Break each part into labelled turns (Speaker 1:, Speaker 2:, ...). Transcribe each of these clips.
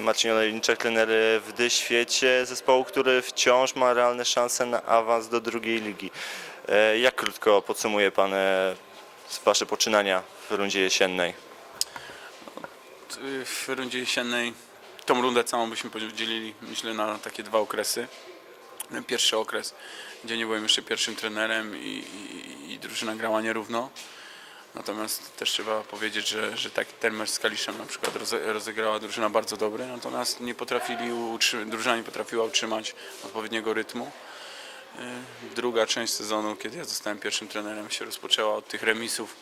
Speaker 1: Marcin trener w D świecie zespołu, który wciąż ma realne szanse na awans do drugiej ligi. E, Jak krótko podsumuje Pan e, Wasze poczynania w rundzie jesiennej?
Speaker 2: W rundzie jesiennej tą rundę całą byśmy podzielili, myślę, na takie dwa okresy. Pierwszy okres, gdzie nie byłem jeszcze pierwszym trenerem i, i, i drużyna grała nierówno. Natomiast też trzeba powiedzieć, że, że tak ten mecz z Kaliszem na przykład roze, rozegrała drużyna bardzo dobry, natomiast nie potrafili drużyna nie potrafiła utrzymać odpowiedniego rytmu. Y, Druga część sezonu, kiedy ja zostałem pierwszym trenerem, się rozpoczęła od tych remisów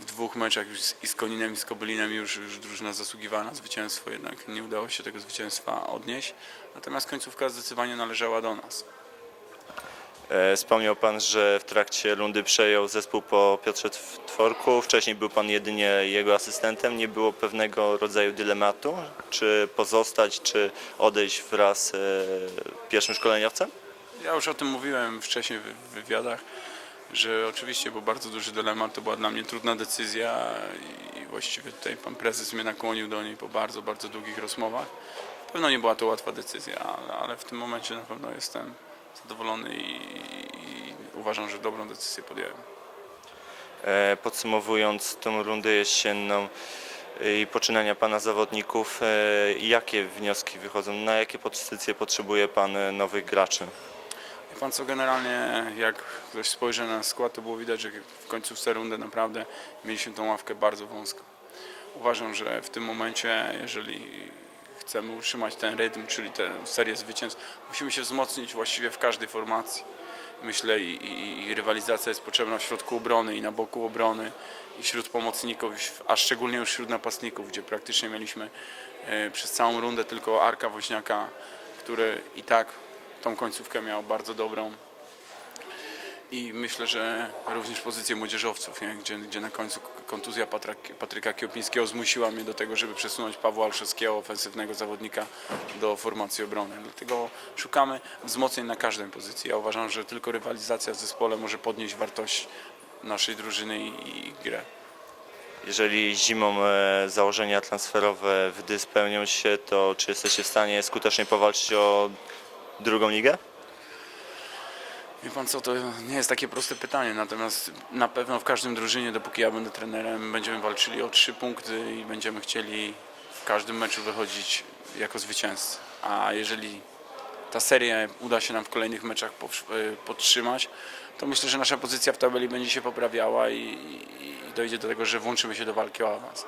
Speaker 2: w dwóch meczach już z- i z Koninem i z Kobylinem już, już drużyna zasługiwała na zwycięstwo, jednak nie udało się tego zwycięstwa odnieść. Natomiast końcówka zdecydowanie należała do nas.
Speaker 1: E, Wspomniał Pan, że w trakcie rundy przejął zespół po Piotrze Tw- Tworku. Wcześniej był Pan jedynie jego asystentem. Nie było pewnego rodzaju dylematu, czy pozostać, czy odejść wraz e, pierwszym szkoleniowcem?
Speaker 2: Ja już o tym mówiłem wcześniej w wywiadach, że oczywiście był bardzo duży dylemat, to była dla mnie trudna decyzja i właściwie tutaj pan prezes mnie nakłonił do niej po bardzo, bardzo długich rozmowach. Pewno nie była to łatwa decyzja, ale w tym momencie na pewno jestem zadowolony i, i uważam, że dobrą decyzję podjąłem.
Speaker 1: E, Podsumowując tą rundę jesienną e, i poczynania Pana zawodników, e, jakie wnioski wychodzą? Na jakie pozycje potrzebuje Pan e, nowych graczy?
Speaker 2: Wie Pan co, generalnie jak ktoś spojrzy na skład, to było widać, że w końcówce rundy naprawdę mieliśmy tą ławkę bardzo wąską. Uważam, że w tym momencie, jeżeli chcemy utrzymać ten rytm, czyli tę serię zwycięstw, musimy się wzmocnić właściwie w każdej formacji. Myślę i, i, i rywalizacja jest potrzebna w środku obrony i na boku obrony i wśród pomocników, a szczególnie już wśród napastników, gdzie praktycznie mieliśmy e, przez całą rundę tylko Arka Woźniaka, który i tak tą końcówkę miał bardzo dobrą. I myślę, że również pozycję młodzieżowców, nie? Gdzie, gdzie na końcu kontuzja Patryk, Patryka Kiopińskiego zmusiła mnie do tego, żeby przesunąć Pawła Olszewskiego, ofensywnego zawodnika, do formacji obrony. Dlatego szukamy wzmocnień na każdej pozycji. Ja uważam, że tylko rywalizacja w zespole może podnieść wartość naszej drużyny i, i grę.
Speaker 1: Jeżeli zimą e, założenia transferowe w D spełnią się, to czy jesteście w stanie skutecznie powalczyć o drugą ligę?
Speaker 2: Wie pan co, to nie jest takie proste pytanie, natomiast na pewno w każdym drużynie, dopóki ja będę trenerem, będziemy walczyli o trzy punkty i będziemy chcieli w każdym meczu wychodzić jako zwycięzcy. A jeżeli ta seria uda się nam w kolejnych meczach y, podtrzymać, to myślę, że nasza pozycja w tabeli będzie się poprawiała i, i dojdzie do tego, że włączymy się do walki o awans.